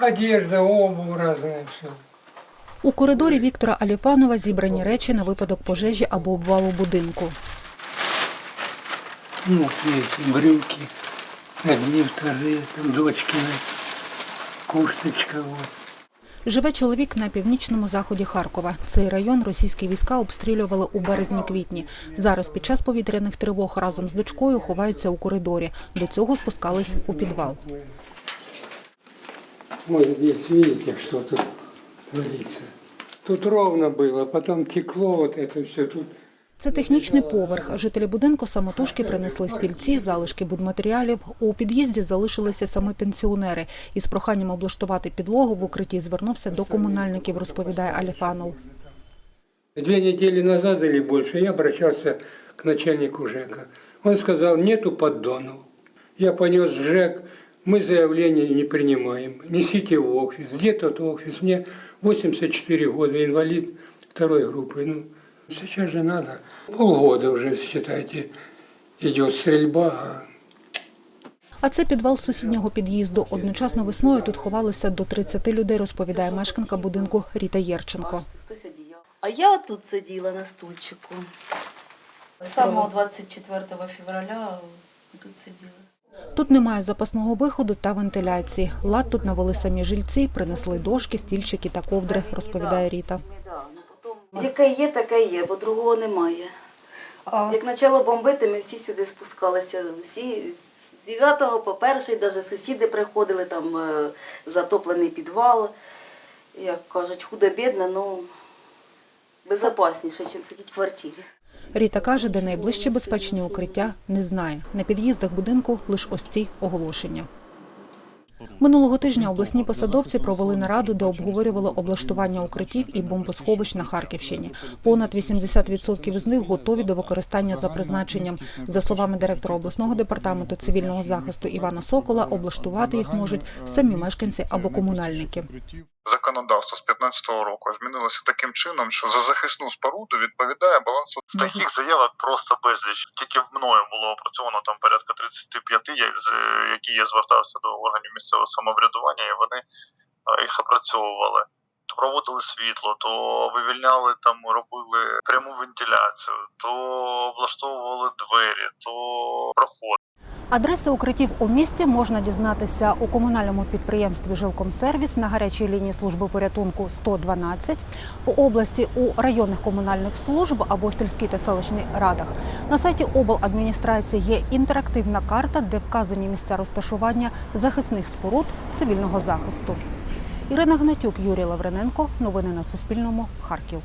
Одежда, обувь разная, все. У коридорі Віктора Аліфанова зібрані речі на випадок пожежі або обвалу будинку. Ну, вот эти брюки, одни, вторые, там дочкины, курточка, вот. Живе чоловік на північному заході Харкова. Цей район російські війська обстрілювали у березні-квітні. Зараз під час повітряних тривог разом з дочкою ховаються у коридорі. До цього спускались у підвал. Вот здесь, видите, что тут творится. Тут ровно было, потом текло вот это все тут. Це технічний поверх. Жителі будинку самотужки принесли стільці, залишки будматеріалів. У під'їзді залишилися саме пенсіонери. Із проханням облаштувати підлогу в укритті звернувся до комунальників, розповідає Аліфанов. Две недели назад или больше я обращался к начальнику ЖЭКа. Он сказал, нету поддонов. Я понес в ЖЭК, мы заявление не принимаем. Несите в офис. Где тот офис? Мне 84 года, инвалид второй группы. Ну, сейчас же надо. Полгода уже, считайте, идет стрельба. а А це підвал сусіднього під'їзду. Одночасно весною тут ховалося до 30 людей, розповідає мешканка будинку Ріта Єрченко. А я тут сиділа на стульчику. З самого 24 февраля тут сиділа. Тут немає запасного виходу та вентиляції. Лад тут навели самі жильці, принесли дошки, стільчики та ковдри, розповідає Ріта. Яке є, таке є, бо другого немає. Як почало бомбити, ми всі сюди спускалися. Всі з 9 по перший, навіть сусіди приходили, там е, затоплений підвал. Як кажуть, худо-бідно, ну безпечніше, ніж сидіти в квартирі. Ріта каже, де найближче безпечні укриття не знає. На під'їздах будинку лише ось ці оголошення. Минулого тижня обласні посадовці провели нараду, де обговорювали облаштування укриттів і бомбосховищ на Харківщині. Понад 80% з них готові до використання за призначенням. За словами директора обласного департаменту цивільного захисту Івана Сокола, облаштувати їх можуть самі мешканці або комунальники. Законодавство з 15-го року змінилося таким чином, що за захисну споруду відповідає балансу. Таких заявок просто безліч. Тільки мною було опрацьовано там порядка 35, я- з- які я звертався до органів місцевого самоврядування, і вони е, їх опрацьовували. То проводили світло, то вивільняли там, робили пряму вентиляцію, то Адреси укриттів у місті можна дізнатися у комунальному підприємстві Жилкомсервіс на гарячій лінії служби порятунку 112, в області у районних комунальних служб або сільській та селищній радах. На сайті обладміністрації є інтерактивна карта, де вказані місця розташування захисних споруд цивільного захисту. Ірина Гнатюк, Юрій Лаврененко. Новини на Суспільному. Харків.